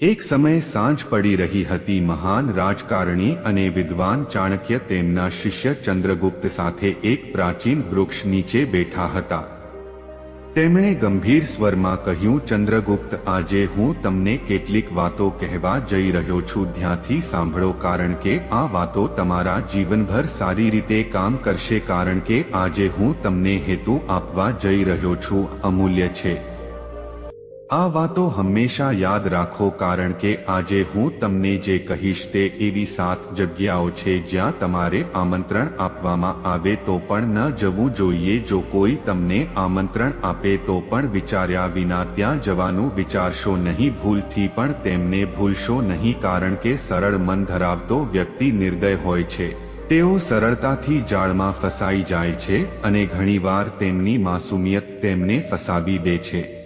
એક સમયે સાંજ પડી રહી હતી મહાન રાજકારણી અને વિદ્વાન ચાણક્ય તેમના શિષ્ય ચંદ્રગુપ્ત સાથે એક પ્રાચીન વૃક્ષ નીચે બેઠા હતા. તેમણે ગંભીર સ્વરમાં કહ્યું, ચંદ્રગુપ્ત, આજે હું તમને કેટલીક વાતો કહેવા જઈ રહ્યો છું. ધ્યાનથી સાંભળો, કારણ કે આ વાતો તમારા જીવનભર સારી રીતે કામ કરશે, કારણ કે આજે હું તમને હેતુ આપવા જઈ રહ્યો છું. અમૂલ્ય છે. આ વાતો હંમેશા યાદ રાખો કારણ કે આજે હું તમને જે કહીશ તે એવી સાત જગ્યાઓ છે જ્યાં તમારે આમંત્રણ આપવામાં આવે તો પણ ન જવું જોઈએ. જો કોઈ તમને આમંત્રણ આપે તો પણ વિચાર્યા વિના ત્યાં જવાનું વિચારશો નહીં. ભૂલથી પણ તેમને ભૂલશો નહીં કારણ કે સરળ મન ધરાવતો વ્યક્તિ નિર્દય હોય છે. તેઓ સરળતાથી જાળમાં ફસાઈ જાય છે અને ઘણીવાર તેમની માસુમિયત તેમને ફસાવી દે છે.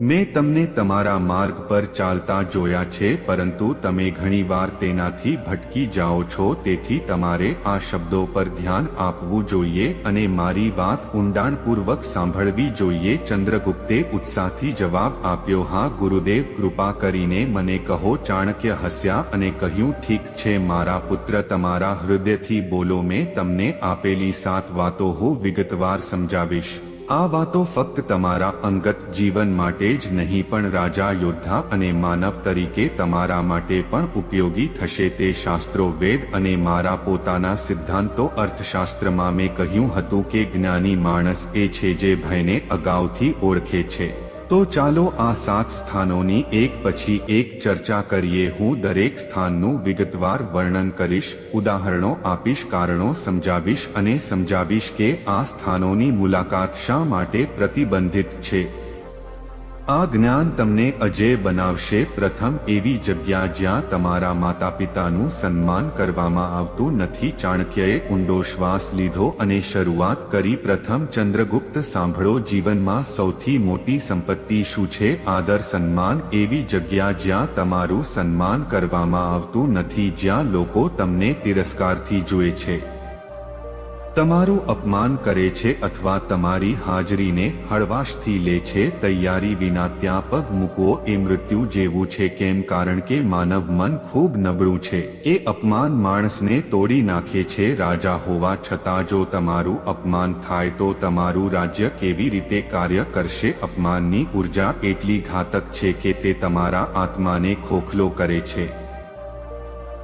મેં તમને તમારા માર્ગ પર ચાલતા જોયા છે, પરંતુ તમે ઘણીવાર તેનાથી ભટકી જાઓ છો, તેથી તમારે આ શબ્દો પર ધ્યાન આપવું જોઈએ અને મારી વાત ઊંડાણપૂર્વક સાંભળવી જોઈએ. ચંદ્રગુપ્તે ઉત્સાહથી જવાબ આપ્યો, હા, ગુરુદેવ, કૃપા કરીને મને કહો, ચાણક્ય હસ્યા અને કહ્યું, ઠીક છે, મારા પુત્ર, તમારા હૃદયથી બોલો, મેં તમને આપેલી સાત વાતો હું વિગતવાર સમજાવીશ. આ વાતો ફક્ત તમારા અંગત જીવન માટે જ નહીં, પણ રાજા, યોદ્ધા અને માનવ તરીકે તમારા માટે પણ ઉપયોગી થશે તે શાસ્ત્રો વેદ અને મારા પોતાના સિદ્ધાંતો અર્થશાસ્ત્રમાં મેં કહ્યું હતું કે જ્ઞાની માણસ એ છે જે ભયને અગાઉથી ઓળખે છે. તો ચાલો આ સાત સ્થાનોની એક પછી એક ચર્ચા કરીએ. હું દરેક સ્થાનનું વિગતવાર વર્ણન કરીશ, ઉદાહરણો આપીશ, કારણો સમજાવીશ અને સમજાવીશ કે આ સ્થાનોની મુલાકાત શા માટે પ્રતિબંધિત છે. આ જ્ઞાન તમને અજય બનાવશે. પ્રથમ એવી જગ્યા જ્યાં તમારા માતા પિતાનું સન્માન કરવામાં આવતું નથી. ચાણક્યએ ઊંડો શ્વાસ લીધો અને શરૂઆત કરી. પ્રથમ ચંદ્રગુપ્ત, સાંભળો. જીવનમાં સૌથી મોટી સંપત્તિ શું છે? આદર, સન્માન. એવી જગ્યા જ્યાં તમારું સન્માન કરવામાં આવતું નથી, જ્યાં લોકો તમને તિરસ્કારથી જુએ છે. તમારું અપમાન કરે છે અથવા તમારી હાજરીને હળવાશથી લે છે, તૈયારી વિના ત્યાં પગ મૂકવો એ મૃત્યુ જેવું છે કેમ? કારણ કે માનવ મન ખૂબ નબળું છે. એ અપમાન માણસને તોડી નાખે છે, રાજા હોવા છતાં જો તમારું અપમાન થાય તો તમારું રાજ્ય કેવી રીતે કાર્ય કરશે? અપમાનની ઊર્જા એટલી ઘાતક છે કે તે તમારા આત્માને ખોખલો કરે છે.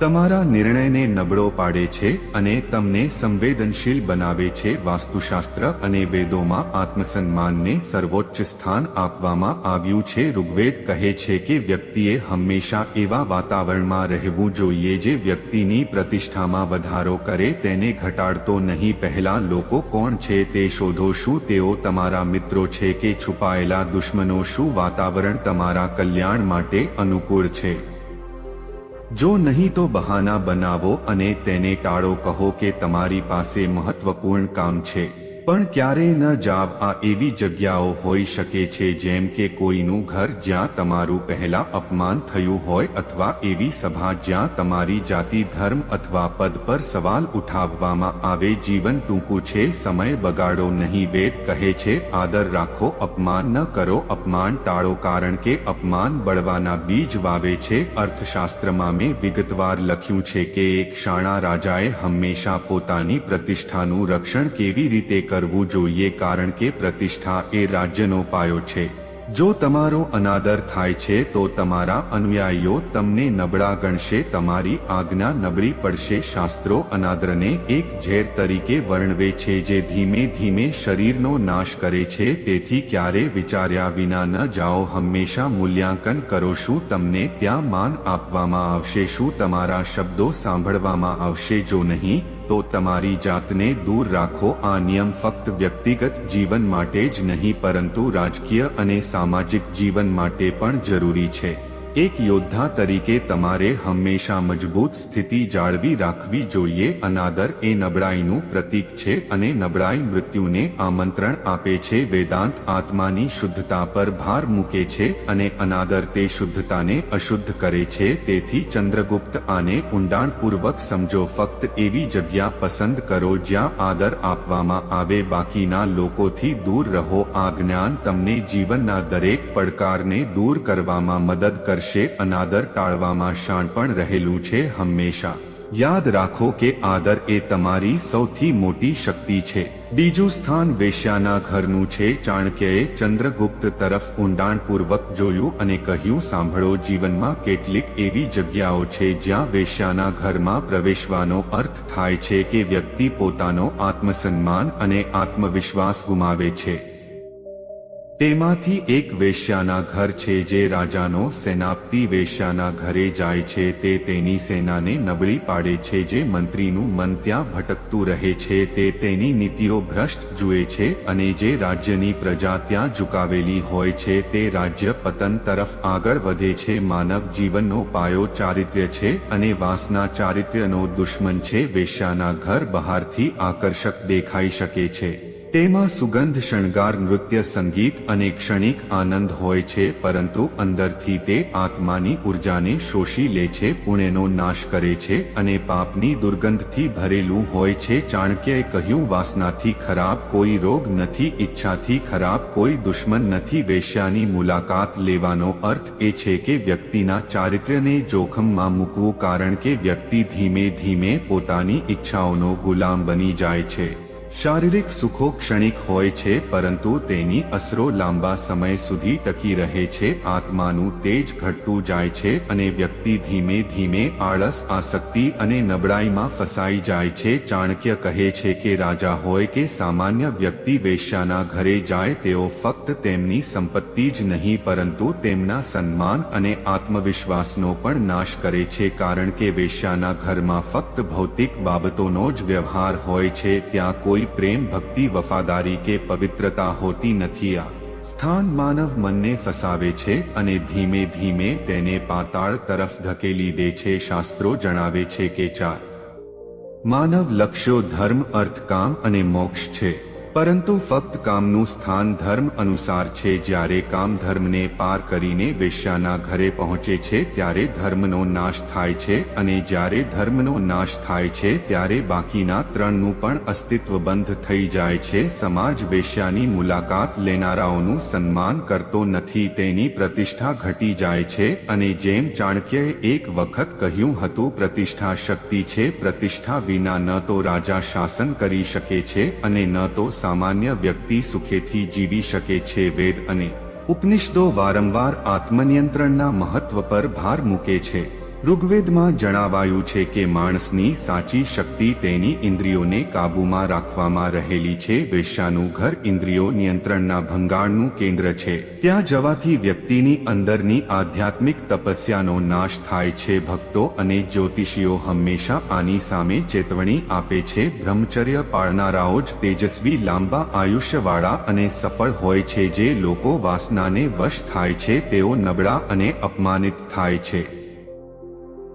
તમારા નિર્ણયને નબળો પાડે છે અને તમને સંવેદનશીલ બનાવે છે વાસ્તુશાસ્ત્ર અને વેદોમાં આત્મસન્માનને સર્વોચ્ચ સ્થાન આપવામાં આવ્યું છે. ઋગ્વેદ કહે છે કે વ્યક્તિએ હંમેશા એવા વાતાવરણમાં રહેવું જોઈએ જે વ્યક્તિની પ્રતિષ્ઠામાં વધારો કરે, તેને ઘટાડતો નહીં. પહેલા લોકો કોણ છે તે શોધો શું? તેઓ તમારા મિત્રો છે કે છુપાયેલા દુશ્મનો? શું વાતાવરણ તમારા કલ્યાણ માટે અનુકૂળ છે? જો નહીં તો બહાના બનાવો અને તેને ટાળો. કહો કે તમારી પાસે મહત્વપૂર્ણ કામ છે. પણ ક્યારેય ન જાવ આ એવી જગ્યાઓ હોઈ શકે છે જેમ કે કોઈનું ઘર જ્યાં તમારું પહેલા અપમાન થયું હોય અથવા એવી સભા જ્યાં તમારી જાતિ, ધર્મ અથવા પદ પર સવાલ ઉઠાવવામાં આવે, જીવન ટૂંકું છે, સમય બગાડો નહીં, વેદ કહે છે, આદર રાખો, અપમાન ન કરો, અપમાન ટાળો, કારણ કે અપમાન બળવાના બીજ વાવે છે. અર્થશાસ્ત્રમાં મેં વિગતવાર લખ્યું છે કે એક શાણા રાજાએ હંમેશા પોતાની પ્રતિષ્ઠાનું રક્ષણ કેવી રીતે કરવું જોઈએ કારણ કે પ્રતિષ્ઠા એ રાજ્યનો પાયો છે. જો તમારો અનાદર થાય છે તો તમારા અનુયાયીઓ તમને નબળા ગણશે, તમારી આજ્ઞા નબળી પડશે, શાસ્ત્રો અનાદરને એક ઝેર તરીકે વર્ણવે છે જે ધીમે ધીમે શરીરનો નાશ કરે છે. તેથી ક્યારે વિચાર્યા વિના ન જાઓ, હંમેશા મૂલ્યાંકન કરો શું તમને ત્યાં માન આપવામાં આવશે, શું તમારા શબ્દો સાંભળવામાં આવશે જો નહીં? તો તમારી જાતને દૂર રાખો. આ નિયમ ફક્ત વ્યક્તિગત જીવન માટે જ નહીં, પરંતુ રાજકીય અને સામાજિક જીવન માટે પણ જરૂરી છે. એક યોદ્ધા તરીકે તમારે હંમેશા મજબૂત સ્થિતિ જાળવી રાખવી જોઈએ. અનાદર એ નબળાઈનું પ્રતીક છે અને નબળાઈ મૃત્યુને આમંત્રણ આપે છે. વેદાંત આત્માની શુદ્ધતા પર ભાર મૂકે છે અને અનાદર તે શુદ્ધતાને અશુદ્ધ કરે છે. તેથી ચંદ્રગુપ્ત આને ઊંડાણપૂર્વક સમજો. ફક્ત એવી જગ્યા પસંદ કરો જ્યાં આદર આપવામાં આવે. બાકીના લોકોથી દૂર રહો. આ જ્ઞાન તમને જીવનના દરેક પડકારને દૂર કરવામાં મદદ કરશે. કરશે અનાદર ટાળવામાં શાણપણ રહેલું છે હંમેશા. યાદ રાખો કે આદર એ તમારી સૌથી મોટી શક્તિ છે. બીજું સ્થાન વેશ્યાના ઘરનું છે. ચાણક્યએ ચંદ્રગુપ્ત તરફ ઊંડાણપૂર્વક જોયું અને કહ્યું, સાંભળો, જીવનમાં કેટલીક એવી જગ્યાઓ છે જ્યાં વેશ્યાના ઘરમાં પ્રવેશવાનો અર્થ થાય છે કે વ્યક્તિ પોતાનો આત્મસન્માન અને આત્મવિશ્વાસ ગુમાવે છે. તેમાંથી એક વેશ્યાના ઘર છે જે રાજાનો સેનાપતિ વેશ્યાના ઘરે જાય છે. તે તેની સેનાને નબળી પાડે છે જે મંત્રીનું મન ત્યાં ભટકતું રહે છે. તે તેની નીતિઓ ભ્રષ્ટ જુએ છે અને જે રાજ્યની પ્રજા ત્યાં ઝુકાવેલી હોય છે. તે રાજ્ય પતન તરફ આગળ વધે છે. માનવ જીવનનો પાયો ચારિત્ર્ય છે અને વાસના ચારિત્ર્યનો દુશ્મન છે. વેશ્યાના ઘર બહારથી આકર્ષક દેખાઈ શકે છે. તેમાં સુગંધ શણગાર, નૃત્ય, સંગીત અને ક્ષણિક આનંદ હોય છે, પરંતુ અંદરથી તે આત્માની ઉર્જાને શોષી લે છે પુણેનો નાશ કરે છે અને પાપની દુર્ગંધથી ભરેલું હોય છે. ચાણક્યએ કહ્યું, વાસનાથી ખરાબ કોઈ રોગ નથી, ઈચ્છાથી ખરાબ કોઈ દુશ્મન નથી. વેશ્યાની મુલાકાત લેવાનો અર્થ એ છે કે વ્યક્તિના ચારિત્ર્યને જોખમમાં મૂકવું કારણ કે વ્યક્તિ ધીમે ધીમે પોતાની ઈચ્છાઓનો ગુલામ બની જાય છે. શારીરિક સુખો ક્ષણિક હોય છે, પરંતુ તેની અસરો લાંબા સમય સુધી ટકી રહે છે. આત્માનું તેજ ઘટતું જાય છે અને વ્યક્તિ ધીમે ધીમે આળસ, આસક્તિ અને નબળાઈમાં ફસાઈ જાય છે. ચાણક્ય કહે છે કે રાજા હોય કે સામાન્ય વ્યક્તિ વેશ્યાના ઘરે જાય, તેઓ ફક્ત તેમની સંપત્તિ જ નહીં, પરંતુ તેમના સન્માન અને આત્મવિશ્વાસનો પણ નાશ કરે છે. કારણ કે વેશ્યાના ઘરમાં ફક્ત ભૌતિક બાબતોનો જ વ્યવહાર હોય છે, ત્યાં કોઈ કોઈ પ્રેમ ભક્તિ વફાદારી કે પવિત્રતા હોતી નથી આ. સ્થાન માનવ મનને ફસાવે છે અને ધીમે ધીમે તેને પાતાળ તરફ ધકેલી દે છે, શાસ્ત્રો જણાવે છે કે ચાર. માનવ લક્ષ્યો ધર્મ અર્થ કામ અને મોક્ષ છે. પરંતુ ફક્ત કામનું સ્થાન ધર્મ અનુસાર છે. જ્યારે કામ ધર્મને પાર કરીને વેશ્યાના ઘરે પહોંચે છે, ત્યારે ધર્મનો નાશ થાય છે અને જ્યારે ધર્મનો નાશ થાય છે, ત્યારે બાકીના ત્રણનું પણ અસ્તિત્વ બંધ થઈ જાય છે. સમાજ વેશ્યાની મુલાકાત લેનારાઓનું સન્માન કરતો નથી, તેની પ્રતિષ્ઠા ઘટી જાય છે અને જેમ ચાણક્યએ એક વખત કહ્યું હતું, પ્રતિષ્ઠા શક્તિ છે, પ્રતિષ્ઠા વિના ન તો રાજા શાસન કરી શકે છે અને ન તો સામાન્ય વ્યક્તિ સુખેથી જીવી શકે છે વેદ અને ઉપનિષદો વારંવાર આત્મનિયંત્રણના મહત્વ પર ભાર મૂકે છે. ઋગ્વેદમાં જણાવાયું છે કે માણસની સાચી શક્તિ તેની ઇન્દ્રિયોને કાબૂમાં રાખવામાં રહેલી છે. વેશ્યાનું ઘર ઇન્દ્રિયો નિયંત્રણના ભંગાણનું કેન્દ્ર છે. ત્યાં જવાથી વ્યક્તિની અંદરની આધ્યાત્મિક તપસ્યાનો નાશ થાય છે. ભક્તો અને જ્યોતિષીઓ હંમેશા આની સામે ચેતવણી આપે છે. બ્રહ્મચર્ય પાળનારાઓ જ તેજસ્વી, લાંબા આયુષ્યવાળા અને સફળ હોય છે. જે લોકો વાસનાને વશ થાય છે, તેઓ નબળા અને અપમાનિત થાય છે.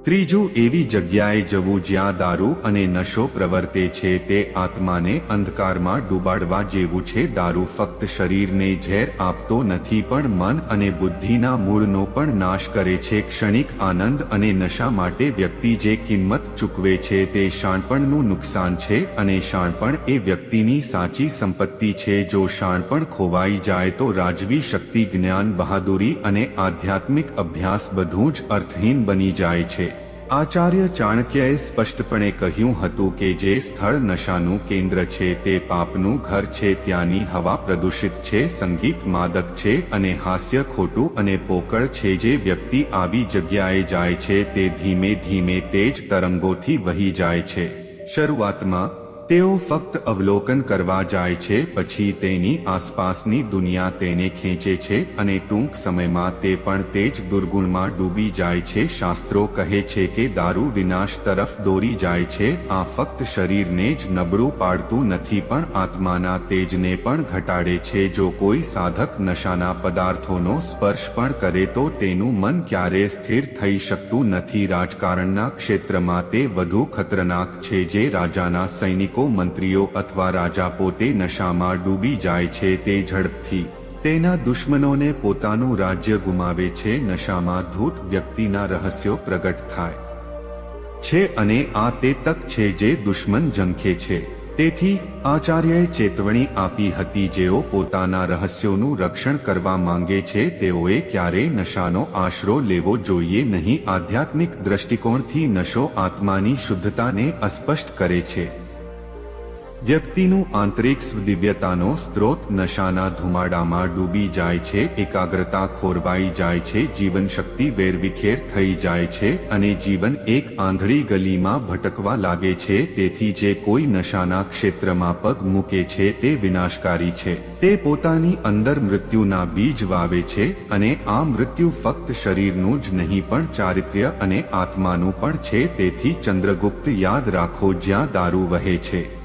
ત્રીજું એવી જગ્યાએ જવું જ્યાં દારૂ અને નશો પ્રવર્તે છે તે આત્માને અંધકારમાં ડૂબાડવા જેવું છે. દારૂ ફક્ત શરીરને ઝેર આપતો નથી, પણ મન અને બુદ્ધિના મૂળનો પણ નાશ કરે છે. ક્ષણિક આનંદ અને નશા માટે વ્યક્તિ જે કિંમત ચૂકવે છે તે શાણપણનું નુકસાન છે અને શાણપણ એ વ્યક્તિની સાચી સંપત્તિ છે. જો શાણપણ ખોવાઈ જાય તો રાજવી શક્તિ, જ્ઞાન, બહાદુરી અને આધ્યાત્મિક અભ્યાસ બધું જ અર્થહીન બની જાય છે. આચાર્ય ચાણક્યએ સ્પષ્ટપણે કહ્યું હતું કે જે સ્થળ નશાનું કેન્દ્ર છે તે પાપનું ઘર છે, ત્યાંની હવા પ્રદૂષિત છે, સંગીત માદક છે અને હાસ્ય ખોટું અને પોકળ છે. જે વ્યક્તિ આવી જગ્યાએ જાય છે તે ધીમે ધીમે તેજ તરંગોથી વહી જાય છે. શરૂઆતમાં તેઓ ફક્ત અવલોકન કરવા જાય છે, પછી તેની આસપાસની દુનિયા તેને ખેંચે છે અને ટૂંક સમયમાં તે પણ તે જ દુર્ગુણમાં ડૂબી જાય છે. શાસ્ત્રો કહે છે કે દારૂ વિનાશ તરફ દોરી જાય છે. આ ફક્ત શરીરને જ નબળું પાડતું નથી, પણ આત્માના તેજને પણ ઘટાડે છે. જો કોઈ સાધક નશાના પદાર્થોનો સ્પર્શ પણ કરે તો તેનું મન ક્યારેય સ્થિર થઈ શકતું નથી. રાજકારણના ક્ષેત્રમાં તે વધુ ખતરનાક છે. જે રાજાના સૈનિકો સૈનિકો મંત્રીઓ અથવા રાજા પોતે નશામાં ડૂબી જાય છે તે ઝડપથી. તેના દુશ્મનોને પોતાનું રાજ્ય ગુમાવે છે, નશામાં ધૂત વ્યક્તિના રહસ્યો પ્રગટ થાય. છે અને આ તે તક છે જે દુશ્મન ઝંખે છે. તેથી આચાર્યએ ચેતવણી આપી હતી જેઓ પોતાના રહસ્યોનું રક્ષણ કરવા માંગે છે, તેઓએ ક્યારેય નશાનો આશરો લેવો જોઈએ નહીં. આધ્યાત્મિક દ્રષ્ટિકોણથી નશો આત્માની શુદ્ધતાને અસ્પષ્ટ કરે છે. વ્યક્તિનું આંતરિક દિવ્યતાનો સ્ત્રોત નશાના ધુમાડામાં ડૂબી જાય છે, એકાગ્રતા ખોરવાઈ જાય છે જીવન શક્તિ વેરવિખેર થઈ જાય છે અને જીવન એક આંધળી ગલીમાં ભટકવા લાગે છે, તેથી જે કોઈ નશાના ક્ષેત્રમાં પગ મૂકે છે તે વિનાશકારી છે. તે પોતાની અંદર મૃત્યુના બીજ વાવે છે અને આ મૃત્યુ ફક્ત શરીરનું જ નહીં પણ ચારિત્ર્ય અને આત્માનું પણ છે, તેથી ચંદ્રગુપ્ત યાદ રાખો જ્યાં દારૂ વહે છે.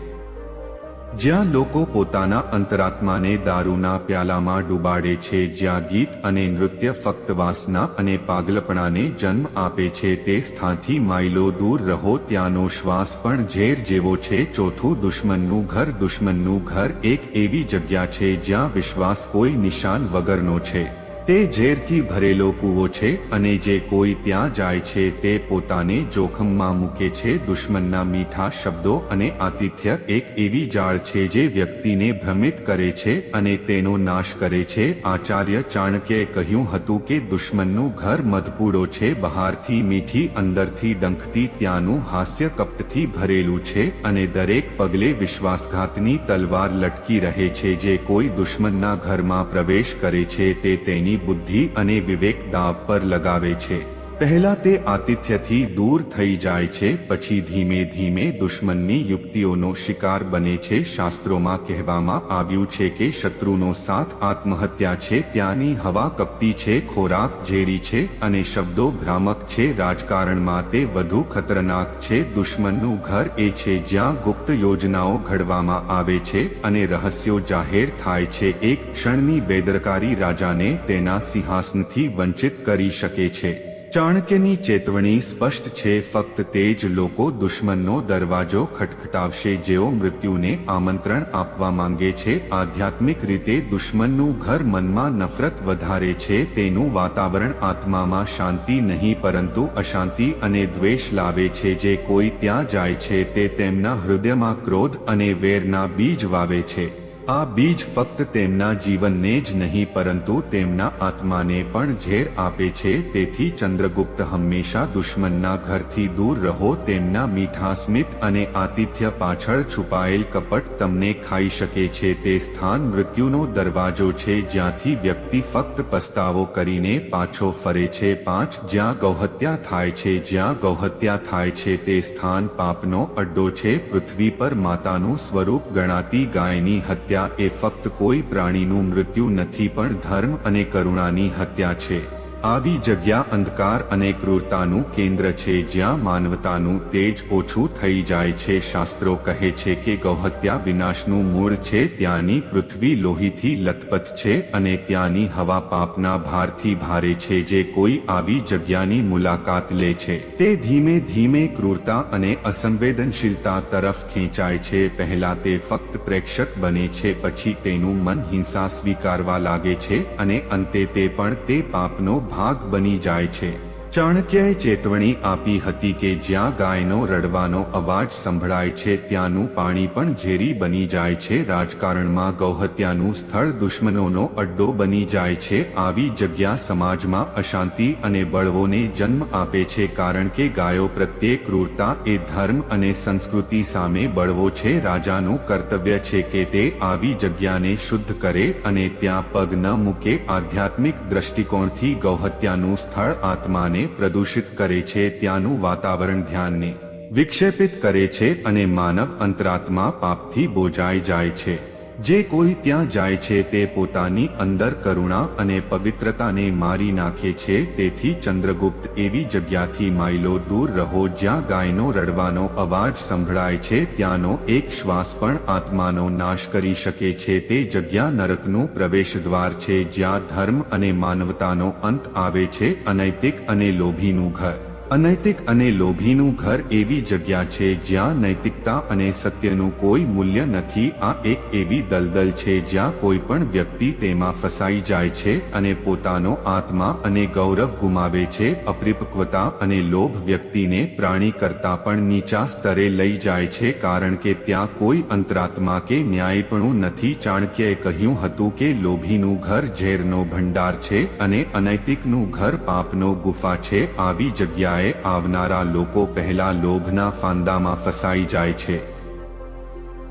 જ્યાં લોકો પોતાના અંતરાત્માને દારૂના પ્યાલામાં ડૂબાડે છે, જ્યાં ગીત અને નૃત્ય ફક્ત વાસના અને પાગલપણાને જન્મ આપે છે, તે સ્થાનથી માઇલો દૂર રહો, ત્યાંનો શ્વાસ પણ ઝેર જેવો છે. ચોથું દુશ્મનનું ઘર દુશ્મનનું ઘર એક એવી જગ્યા છે જ્યાં વિશ્વાસ કોઈ નિશાન વગરનો છે. તે ઝેરથી ભરેલો કૂવો છે અને જે કોઈ ત્યાં જાય છે તે પોતાને જોખમમાં મૂકે છે. દુશ્મનના મીઠા શબ્દો અને આતિથ્ય એક એવી જાળ છે જે વ્યક્તિને ભ્રમિત કરે છે અને તેનો નાશ કરે છે. આચાર્ય ચાણક્યએ કહ્યું હતું કે દુશ્મનનું ઘર મધપૂડો છે. બહારથી મીઠી, અંદરથી ડંખતી ત્યાંનું હાસ્ય કપટથી ભરેલું છે અને દરેક પગલે વિશ્વાસઘાતની તલવાર લટકી રહે છે. જે કોઈ દુશ્મનના ઘરમાં પ્રવેશ કરે છે તે તેની બુદ્ધિ અને વિવેક દાવ પર લગાવે છે. પહેલા તે આતિથ્યથી દૂર થઈ જાય છે, પછી ધીમે ધીમે દુશ્મનની યુક્તિઓનો શિકાર બને છે. શાસ્ત્રોમાં કહેવામાં આવ્યું છે કે શત્રુનો સાથ આત્મહત્યા છે, ત્યાંની હવા કપતી છે, ખોરાક ઝેરી છે અને શબ્દો ભ્રામક છે. રાજકારણમાં તે વધુ ખતરનાક છે. દુશ્મનનું ઘર એ છે જ્યાં ગુપ્ત યોજનાઓ ઘડવામાં આવે છે અને રહસ્યો જાહેર થાય છે. એક ક્ષણની બેદરકારી રાજાને તેના સિંહાસનથી વંચિત કરી શકે છે. ચાણક્યની ચેતવણી સ્પષ્ટ છે, ફક્ત તે જ લોકો દુશ્મનનો દરવાજો ખટખટાવશે જેઓ મૃત્યુને આમંત્રણ આપવા માંગે છે. આધ્યાત્મિક રીતે દુશ્મનનું ઘર મનમાં નફરત વધારે છે, તેનું વાતાવરણ આત્મામાં શાંતિ નહીં, પરંતુ અશાંતિ અને દ્વેષ લાવે છે. જે કોઈ ત્યાં જાય છે, તે તેમના હૃદયમાં ક્રોધ અને વેરના બીજ વાવે છે. આ બીજ ફક્ત તેમના જીવનને જ નહીં, પરંતુ તેમના આત્માને પણ ઝેર આપે છે. તેથી ચંદ્રગુપ્ત હંમેશા દુશ્મનના ઘરથી દૂર રહો, તેમના મીઠા સ્મિત અને આતિથ્ય પાછળ છુપાયેલ કપટ તમને ખાઈ શકે છે. તે સ્થાન મૃત્યુનો દરવાજો છે, જ્યાંથી વ્યક્તિ ફક્ત પસ્તાવો કરીને પાછો ફરે છે. પાંચ, જ્યાં ગૌહત્યા થાય છે, જ્યાં ગૌહત્યા થાય છે, તે સ્થાન પાપનો અડ્ડો છે. પૃથ્વી પર માતાનું સ્વરૂપ ગણાતી ગાયની હત્યા હત્યા એ ફક્ત કોઈ પ્રાણીનું મૃત્યુ નથી પણ ધર્મ અને કરુણાની હત્યા છે. આવી જગ્યા અંધકાર અને ક્રૂરતાનું કેન્દ્ર છે જ્યાં માનવતાનું તેજ ઓછું થઈ જાય છે. શાસ્ત્રો કહે છે કે ગૌહત્યા વિનાશનું મૂળ છે. ત્યાંની પૃથ્વી લોહીથી લથપથ છે અને ત્યાંની હવા પાપના ભારથી ભારે છે જે કોઈ આવી જગ્યાની મુલાકાત લે છે. તે ધીમે ધીમે ક્રૂરતા અને અસંવેદનશીલતા તરફ ખેંચાય છે. પહેલા તે ફક્ત પ્રેક્ષક બને છે, પછી તેનું મન હિંસા સ્વીકારવા લાગે છે અને અંતે તે પણ તે પાપનો ભાગ બની જાય છે. ચાણક્યએ ચેતવણી આપી હતી કે જ્યાં ગાયનો રડવાનો અવાજ સંભળાય છે, ત્યાંનું પાણી પણ ઝેરી બની જાય છે. રાજકારણમાં ગૌહત્યાનું સ્થળ દુશ્મનોનો અડ્ડો બની જાય છે. આવી જગ્યા સમાજમાં અશાંતિ અને બળવોને જન્મ આપે છે કારણ કે ગાયો પ્રત્યે ક્રૂરતા એ ધર્મ અને સંસ્કૃતિ સામે બળવો છે. રાજાનું કર્તવ્ય છે કે તે આવી જગ્યાને શુદ્ધ કરે અને ત્યાં પગ ન મૂકે. આધ્યાત્મિક દ્રષ્ટિકોણથી ગૌહત્યાનું સ્થળ આત્માને પ્રદૂષિત કરે છે ત્યાંનું વાતાવરણ ધ્યાનને વિક્ષેપિત કરે છે અને માનવ અંતરાત્મા પાપથી બોજાઈ જાય છે. જે કોઈ ત્યાં જાય છે તે પોતાની અંદર કરુણા અને પવિત્રતાને મારી નાખે છે, તેથી ચંદ્રગુપ્ત એવી જગ્યાથી માઇલો દૂર રહો જ્યાં ગાયનો રડવાનો અવાજ સંભળાય છે, ત્યાંનો એક શ્વાસ પણ આત્માનો નાશ કરી શકે છે. તે જગ્યા નરકનું પ્રવેશદ્વાર છે જ્યાં ધર્મ અને માનવતાનો અંત આવે છે, અનૈતિક અને લોભીનું ઘર. અનૈતિક અને લોભીનું ઘર એવી જગ્યા છે જ્યાં નૈતિકતા અને સત્યનું કોઈ મૂલ્ય નથી. આ એક એવી દલદલ છે જ્યાં કોઈ પણ વ્યક્તિ તેમાં ફસાઈ જાય છે અને પોતાનો આત્મા અને ગૌરવ ગુમાવે છે. અપરિપક્વતા અને લોભ વ્યક્તિને પ્રાણી કરતા પણ નીચા સ્તરે લઈ જાય છે કારણ કે ત્યાં કોઈ અંતરાત્મા કે ન્યાયપણું નથી. ચાણક્યએ કહ્યું હતું કે લોભીનું ઘર ઝેરનો ભંડાર છે અને અનૈતિકનું ઘર પાપનો ગુફા છે. આવી જગ્યાએ આવનારા લોકો પહેલા લોભના ફાંદામાં ફસાઈ જાય છે.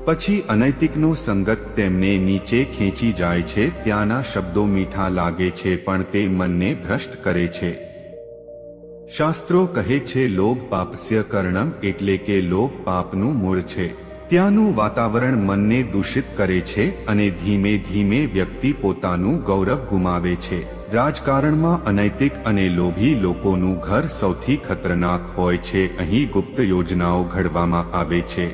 પછી અનૈતિકનો સંગત તેમને નીચે ખેંચી જાય છે, ત્યાંના શબ્દો મીઠા લાગે છે, પણ તે મનને ભ્રષ્ટ કરે છે. શાસ્ત્રો કહે છે, લોભ પાપસ્ય કર્ણમ એટલે કે લોભ પાપનું મૂળ છે. ત્યાંનું વાતાવરણ મનને દૂષિત કરે છે અને ધીમે ધીમે વ્યક્તિ પોતાનું ગૌરવ ગુમાવે છે. રાજકારણમાં અનૈતિક અને લોભી લોકોનું ઘર સૌથી ખતરનાક હોય છે, અહીં ગુપ્ત યોજનાઓ ઘડવામાં આવે છે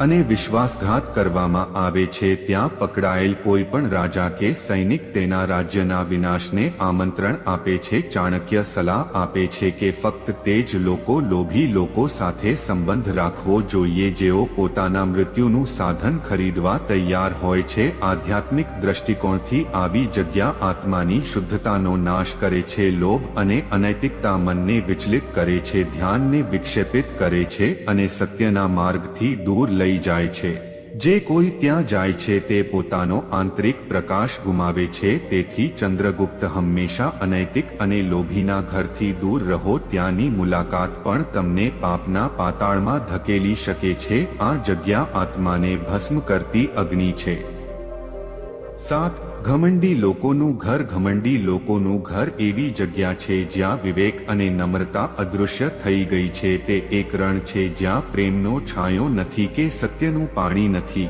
અને વિશ્વાસઘાત કરવામાં આવે છે. ત્યાં પકડાયેલ કોઈ પણ રાજા કે સૈનિક તેના રાજ્યના વિનાશને આમંત્રણ આપે છે, ચાણક્ય સલાહ આપે છે કે ફક્ત તે જ લોકો લોભી લોકો સાથે સંબંધ રાખવો જોઈએ. જેઓ પોતાના મૃત્યુનું સાધન ખરીદવા તૈયાર હોય છે, આધ્યાત્મિક દ્રષ્ટિકોણથી આવી જગ્યા આત્માની શુદ્ધતાનો નાશ કરે છે, લોભ અને અનૈતિકતા મનને વિચલિત કરે છે, ધ્યાનને વિક્ષેપિત કરે છે અને સત્યના માર્ગથી દૂર લઈ જાય છે. જે કોઈ ત્યાં જાય છે તે પોતાનો આંતરિક પ્રકાશ ગુમાવે છે, તેથી ચંદ્રગુપ્ત હંમેશા અનૈતિક અને લોભીના ઘરથી દૂર રહો, ત્યાંની મુલાકાત પણ તમને પાપના પાતાળમાં ધકેલી શકે છે, આ જગ્યા આત્માને ભસ્મ કરતી અગ્નિ છે. સાત ઘમંડી લોકોનું ઘર ઘમંડી લોકોનું ઘર એવી જગ્યા છે જ્યાં વિવેક અને નમ્રતા અદૃશ્ય થઈ ગઈ છે. તે એક રણ છે જ્યાં પ્રેમનો છાંયો નથી કે સત્યનું પાણી નથી.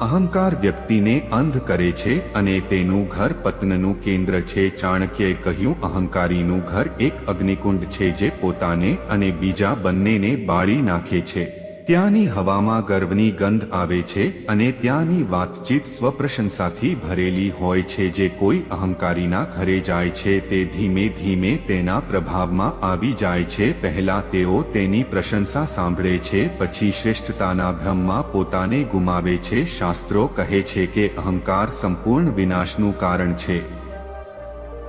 અહંકાર વ્યક્તિને અંધ કરે છે અને તેનું ઘર પતનનું કેન્દ્ર છે. ચાણક્યએ કહ્યું, અહંકારીનું ઘર એક અગ્નિકુંડ છે જે પોતાને અને બીજા બંનેને બાળી નાખે છે. ત્યાંની હવામાં ગર્વની ગંધ આવે છે અને ત્યાંની વાતચીત સ્વપ્રશંસાથી ભરેલી હોય છે જે કોઈ અહંકારીના ઘરે જાય છે તે ધીમે ધીમે તેના પ્રભાવમાં આવી જાય છે. પહેલા તેઓ તેની પ્રશંસા સાંભળે છે, પછી શ્રેષ્ઠતાના ભ્રમમાં પોતાને ગુમાવે છે. શાસ્ત્રો કહે છે કે અહંકાર સંપૂર્ણ વિનાશનું કારણ છે.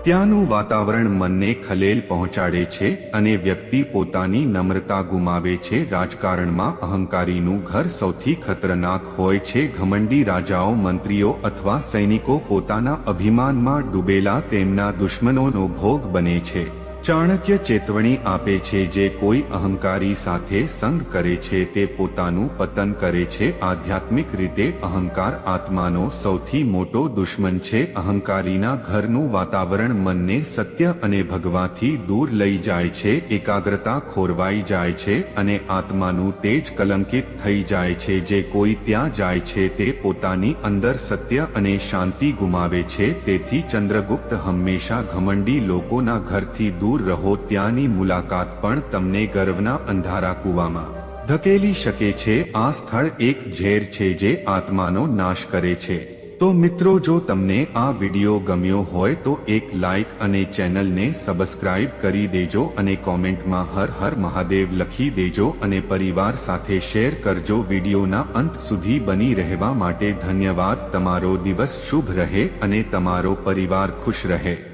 ત્યાંનું વાતાવરણ મનને ખલેલ પહોંચાડે છે અને વ્યક્તિ પોતાની નમ્રતા ગુમાવે છે રાજકારણમાં અહંકારીનું ઘર સૌથી ખતરનાક હોય છે. ઘમંડી રાજાઓ, મંત્રીઓ અથવા સૈનિકો પોતાના અભિમાનમાં ડૂબેલા તેમના દુશ્મનોનો ભોગ બને છે. ચાણક્ય ચેતવણી આપે છે જે કોઈ અહંકારી સાથે સંગ કરે છે તે પોતાનું પતન કરે છે. આધ્યાત્મિક રીતે અહંકાર આત્માનો સૌથી મોટો દુશ્મન છે. અહંકારીના ઘરનું વાતાવરણ મનને સત્ય અને ભગવાથી દૂર લઈ જાય છે. એકાગ્રતા ખોરવાઈ જાય છે અને આત્માનું તેજ કલંકિત થઈ જાય છે. જે કોઈ ત્યાં જાય છે તે પોતાની અંદર સત્ય અને શાંતિ ગુમાવે છે. તેથી ચંદ્રગુપ્ત હંમેશા ઘમંડી લોકોના ઘરથી દૂર રહો ત્યાંની મુલાકાત પણ તમને ગર્વના અંધારા કૂવામાં. ધકેલી શકે છે, આ સ્થળ એક ઝેર છે જે આત્માનો નાશ કરે છે. તો મિત્રો, જો તમને આ વિડિયો ગમ્યો હોય તો એક લાઇક અને ચેનલને સબસ્ક્રાઇબ કરી દેજો અને કોમેન્ટમાં હર હર મહાદેવ લખી દેજો અને પરિવાર સાથે શેર કરજો. વિડિયોના અંત સુધી બની રહેવા માટે ધન્યવાદ. તમારો દિવસ શુભ રહે અને તમારો પરિવાર ખુશ રહે.